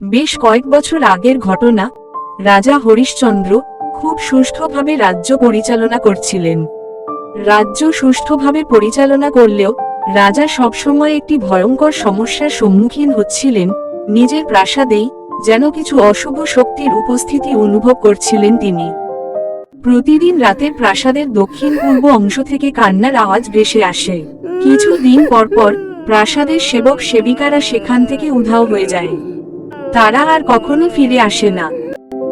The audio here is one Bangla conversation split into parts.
বেশ কয়েক বছর আগের ঘটনা, রাজা হরিশ্চন্দ্র খুব সুষ্ঠুভাবে রাজ্য পরিচালনা করছিলেন। রাজ্য সুষ্ঠুভাবে পরিচালনা করলেও, রাজা সবসময় একটি ভয়ঙ্কর সমস্যার সম্মুখীন হচ্ছিলেন, নিজের প্রাসাদেই যেন কিছু অশুভ শক্তির উপস্থিতি অনুভব করছিলেন তিনি। প্রতিদিন রাতে প্রাসাদের দক্ষিণ পূর্ব অংশ থেকে কান্নার আওয়াজ ভেসে আসে। কিছু দিন পর পর প্রাসাদের সেবক সেবিকারা সেখান থেকে উধাও হয়ে যায়। তারা আর কখনো ফিরে আসে না।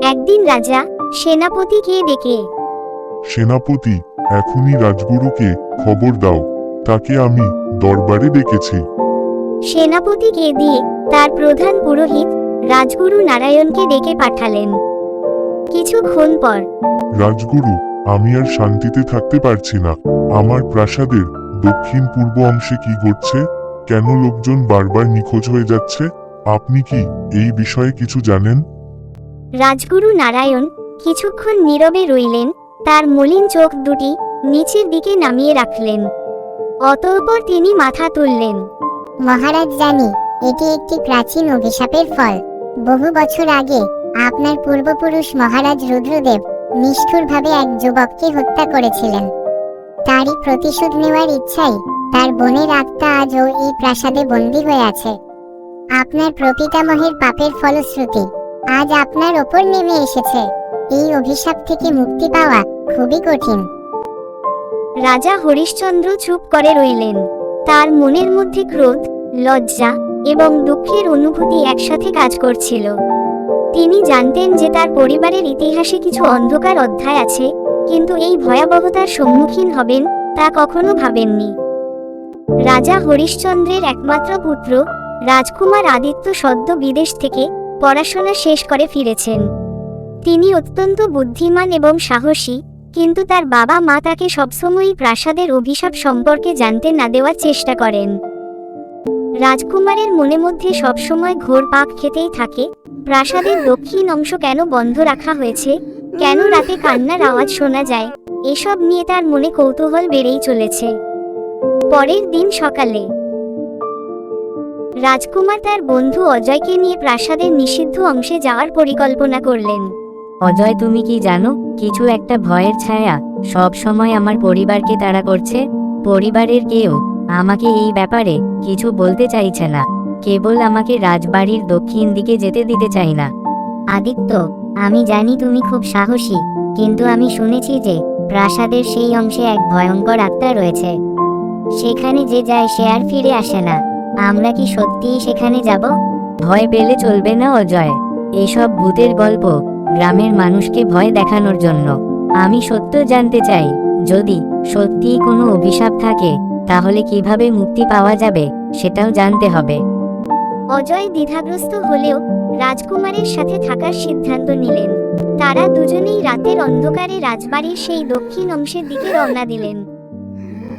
একদিন রাজা সেনাপতিকে ডেকে সেনাপতি এখনই রাজগুরুকে খবর দাও তাকে আমি দরবারে ডেকেছি। সেনাপতিকে দিয়ে তার প্রধান পুরোহিত রাজগুরু নারায়ণকে ডেকে পাঠালেন। কিছুক্ষণ পর রাজগুরু আমি আর শান্তিতে থাকতে পারছি না। আমার প্রাসাদের দক্ষিণ পূর্ব অংশে কি ঘটছে? কেন লোকজন বারবার নিখোঁজ হয়ে যাচ্ছে? আপনি কি এই বিষয়ে কিছু জানেন? রাজগুরু নারায়ণ কিছুক্ষণ নীরবে রইলেন তার মলিন চোখ দুটি নিচের দিকে নামিয়ে রাখলেন। অতঃপর তিনি মাথা তুললেন। মহারাজ জানি এটি একটি প্রাচীন অভিশাপের ফল। বহু বছর আগে আপনার পূর্বপুরুষ মহারাজ রুদ্রদেব নিষ্ঠুরভাবে এক যুবককে হত্যা করেছিলেন। তারই প্রতিশোধ নেওয়ার ইচ্ছাই তার বোনের আত্মা আজও এই প্রাসাদে বন্দী হয়ে আছে। আপনার প্রপিতামহের পাপের ফলশ্রুতি। আজ আপনার ওপর নেমে এসেছে। এই অভিশাপ থেকে মুক্তি পাওয়া খুবই কঠিন। রাজা হরিশ্চন্দ্র চুপ করে রইলেন। তার মনের মধ্যে ক্রোধ, লজ্জা এবং দুঃখের অনুভূতি একসাথে কাজ করছিল। তিনি জানতেন যে তার পরিবারের ইতিহাসে কিছু অন্ধকার অধ্যায় আছে, কিন্তু এই ভয়াবহতার সম্মুখীন হবেন তা কখনো ভাবেননি। রাজা হরিশ্চন্দ্রের একমাত্র পুত্র রাজকুমার আদিত্য সদ্য বিদেশ থেকে পড়াশোনা শেষ করে ফিরেছেন। তিনি অত্যন্ত বুদ্ধিমান এবং সাহসী, কিন্তু তার বাবা মা তাকে সবসময়ই প্রাসাদের অভিশাপ সম্পর্কে জানতে না দেওয়ার চেষ্টা করেন। রাজকুমারের মনে মধ্যে সবসময় ঘোর পাক খেতেই থাকে। প্রাসাদের দক্ষিণ অংশ কেন বন্ধ রাখা হয়েছে? কেন রাতে কান্নার আওয়াজ শোনা যায়? এসব নিয়ে তার মনে কৌতূহল বেড়েই চলেছে। পরের দিন সকালে রাজকুমার তার বন্ধু অজয়কে নিয়ে প্রাসাদের নিষিদ্ধ অংশে যাওয়ার পরিকল্পনা করলেন। অজয় তুমি কি জানো কিছু একটা ভয়ের ছায়া সব সময় আমার পরিবারকে তাড়া করছে? পরিবারের কেউ আমাকে এই ব্যাপারে কিছু বলতে চাইছে না। কেবল আমাকে রাজবাড়ির দক্ষিণ দিকে যেতে দিতে চাই না। আদিত্য আমি জানি তুমি খুব সাহসী কিন্তু আমি শুনেছি যে প্রাসাদের সেই অংশে এক ভয়ঙ্কর আত্মা রয়েছে। সেখানে যে যায় সে আর ফিরে আসে না। আমরা কি সত্যিই সেখানে যাব? ভয় পেলে চলবে না অজয়। এসব ভূতের গল্প, গ্রামের মানুষকে ভয় দেখানোর জন্য। আমি সত্য জানতে চাই, যদি সত্যিই কোনো অভিশাপ থাকে, তাহলে কীভাবে মুক্তি পাওয়া যাবে, সেটাও জানতে হবে। অজয় দ্বিধাগ্রস্ত হলেও রাজকুমারের সাথে থাকার সিদ্ধান্ত নিলেন। তারা দুজনেই রাতের অন্ধকারে রাজবাড়ির সেই দক্ষিণ অংশের দিকে রওনা দিলেন।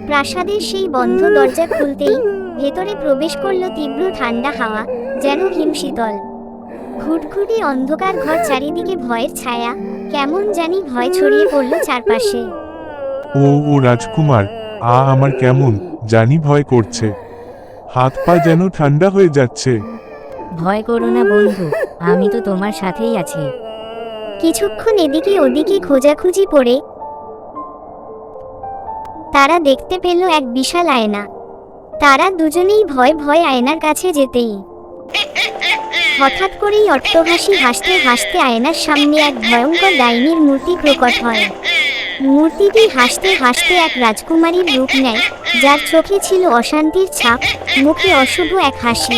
প্রাসাদের সেই বন্ধ দরজা খুলতেই ভেতরে প্রবেশ করল তীব্র ঠান্ডা হাওয়া যেন হিমশীতল ঘুটঘুটি অন্ধকার ঘর চারিদিকে ভয়ের ছায়া কেমন জানি ভয় ছড়িয়ে পড়ল চারপাশে। ও ও রাজকুমার আ আমার কেমন জানি ভয় করছে। হাত পা যেন ঠান্ডা হয়ে যাচ্ছে। ভয় করো না বন্ধু আমি তো তোমার সাথেই আছি। কিছুক্ষণ এদিকে ওদিকে খোঁজাখুঁজি পড়ে তারা দেখতে পেল এক বিশাল আয়না। তারা দুজনেই ভয় ভয় আয়নার কাছে যেতেই। হঠাৎ করেই অট্টহাসি হাসতে হাসতে আয়নার সামনে এক ভয়ঙ্কর ডাইনির মূর্তি প্রকট হয়। মূর্তিটি হাসতে হাসতে এক রাজকুমারীর রূপ নেয়, যার চোখে ছিল অশান্তির ছাপ, মুখে অশুভ এক হাসি।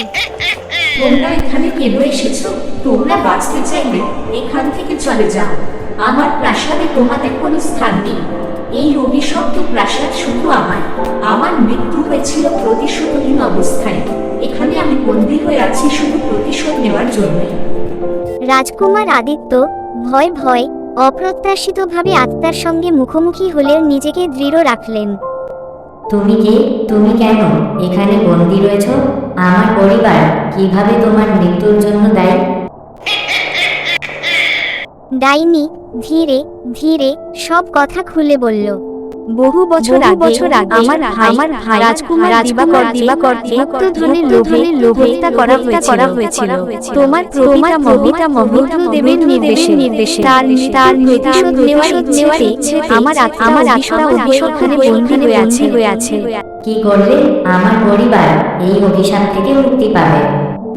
তোমরা এখানে কেন এসেছ? তোমরা বাঁচতে চাইলে এখান থেকে চলে যাও। আমার প্রাসাদে তোমাদের কোনো স্থান নেই। এই অভিশপ্ত প্রাসাদ শুধু আমার আমার মৃত্যু হয়েছিল প্রতিশোধহীন অবস্থায়। এখানে আমি বন্দী হয়ে আছি শুধু প্রতিশোধ নেওয়ার জন্য রাজকুমার আদিত্য ভয় ভয় অপ্রত্যাশিতভাবে আত্মার সঙ্গে মুখোমুখি হলেও নিজেকে দৃঢ় রাখলেন। তুমি কে? তুমি কেন এখানে বন্দি রয়েছ? আমার পরিবার কীভাবে তোমার মৃত্যুর জন্য দায়ী? ডাইনি ধীরে ধীরে সব কথা খুলে বলল বহু বছর আগে বছর আগে আমার আমার রাজকুমার দিবাকর দিবাকর ধনের মুক্ত লোভে লোভে করা করা হয়েছিল। তোমার তোমার প্রপিতামহ প্রপিতামহ রুদ্রদেবের নির্দেশে নির্দেশে তার তার প্রতিশোধ নেওয়ার নেওয়ার ইচ্ছেতে ইচ্ছেতে আমার আমার আত্মা হয়ে বন্দী হয়ে আছে। হয়ে আছে। কি করলে আমার পরিবার এই অভিশাপ থেকে মুক্তি পাবে?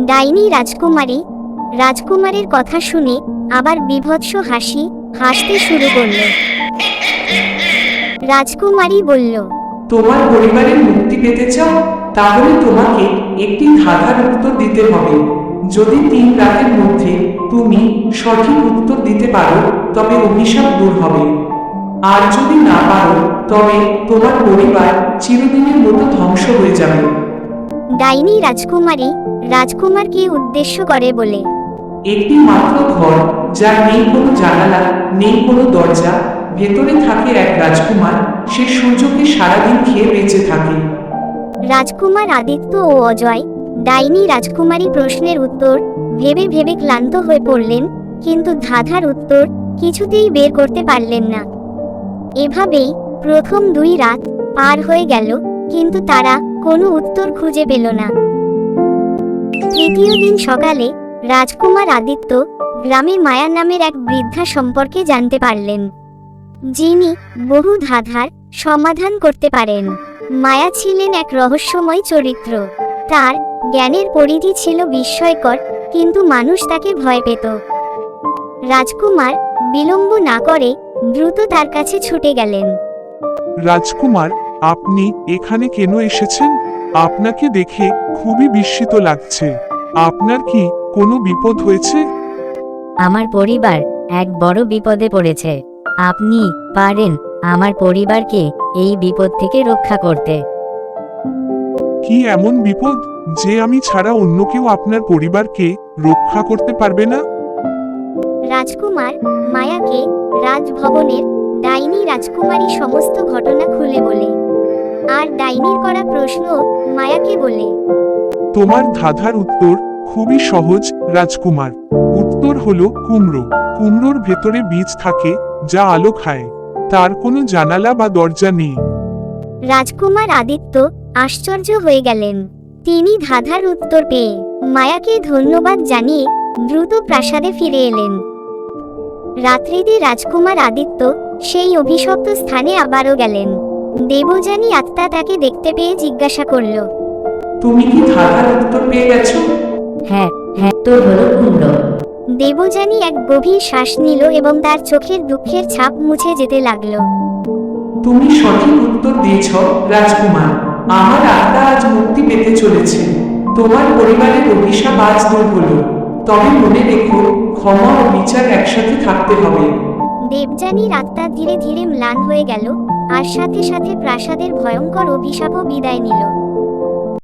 ডাইনি রাজকুমারী রাজকুমারের কথা শুনে আবার বিভৎস হাসি হাসতে শুরু করল। রাজকুমারী বলল তোমার পরিবারের মুক্তি পেতে চাও তাহলে তোমাকে একটি ধাঁধার উত্তর দিতে হবে। যদি তিন রাতের মধ্যে তুমি সঠিক উত্তর দিতে পারো তবে অভিশাপ দূর হবে। আর যদি না পারো তবে তোমার পরিবার চিরদিনের মতো ধ্বংস হয়ে যাবে। ডাইনি রাজকুমারী রাজকুমারকে উদ্দেশ্য করে বলে একটি মাত্র ঘর, যার নেই কোনো জানালা, নেই কোনো দরজা, ভেতরে থাকে এক রাজকুমার, সে সূর্যকে সারাদিন খেয়ে বেঁচে থাকে। রাজকুমার আদিত্য ও অজয়, ডাইনি রাজকুমারী প্রশ্নের উত্তর, ভেবে ভেবে ক্লান্ত হয়ে পড়লেন, কিন্তু ধাঁধার উত্তর কিছুতেই বের করতে পারলেন না। এভাবেই প্রথম দুই রাত পার হয়ে গেল, কিন্তু তারা কোনো উত্তর খুঁজে পেল না। তৃতীয় দিন সকালে রাজকুমার আদিত্য গ্রামে মায়া নামের এক বৃদ্ধা সম্পর্কে জানতে পারলেন, যিনি বহু ধাঁধার সমাধান করতে পারেন। মায়া ছিলেন এক রহস্যময় চরিত্র। তার জ্ঞানের পরিধি ছিল বিস্ময়কর, কিন্তু মানুষ তাকে ভয় পেত। রাজকুমার বিলম্ব না করে দ্রুত তার কাছে ছুটে গেলেন। রাজকুমার, আপনি এখানে কেন এসেছেন? আপনাকে দেখে খুবই বিস্মিত লাগছে। আপনার কি কোনো বিপদ হয়েছে? আমার পরিবার এক বড় বিপদে পড়েছে। আপনি পারেন আমার পরিবারকে এই বিপদ থেকে রক্ষা করতে। কি এমন বিপদ যে আমি ছাড়া অন্য কেউ আপনার পরিবারকে রক্ষা করতে পারবে না? রাজকুমার মায়াকে রাজভবনের ডাইনি রাজকুমারী সমস্ত ঘটনা খুলে বলে। আর ডাইনির করা প্রশ্ন মায়াকে বলে। তোমার ধাঁধার উত্তর খুবই সহজ, রাজকুমার। উত্তর হলো কুমড়ো। কুমড়োর ভেতরে বীজ থাকে, যা আলো খায়। তার কোনো জানালা বা দরজা নেই। রাজকুমার আদিত্য আশ্চর্য হয়ে গেলেন। তিনি ধাঁধার উত্তর পেয়ে মায়াকে ধন্যবাদ জানিয়ে দ্রুত প্রাসাদে ফিরে এলেন। রাত্রিতে রাজকুমার আদিত্য সেই অভিশপ্ত স্থানে আবারও গেলেন। দেবযানী আত্মা তাকে দেখতে পেয়ে জিজ্ঞাসা করল তুমি কি ধাঁধার উত্তর পেয়ে গেছো? হ্যাঁ হ্যাঁ তোর হলো কুমড়ো। দেবযানী এক গভীর শ্বাস নিল এবং তার চোখের দুঃখের ছাপ মুছে যেতে লাগল। তুমি সঠিক উত্তর দিয়েছ রাজকুমার। আমার আত্মা আজ মুক্তি পেতে চলেছে। তোমার পরিবারের অভিশাপ আজ দূর হলো। তবে মনে রেখো ক্ষমা ও বিচার একসাথে থাকতে হবে। দেবযানীর আত্মা ধীরে ধীরে ম্লান হয়ে গেল আর সাথে সাথে প্রাসাদের ভয়ঙ্কর অভিশাপও বিদায় নিল।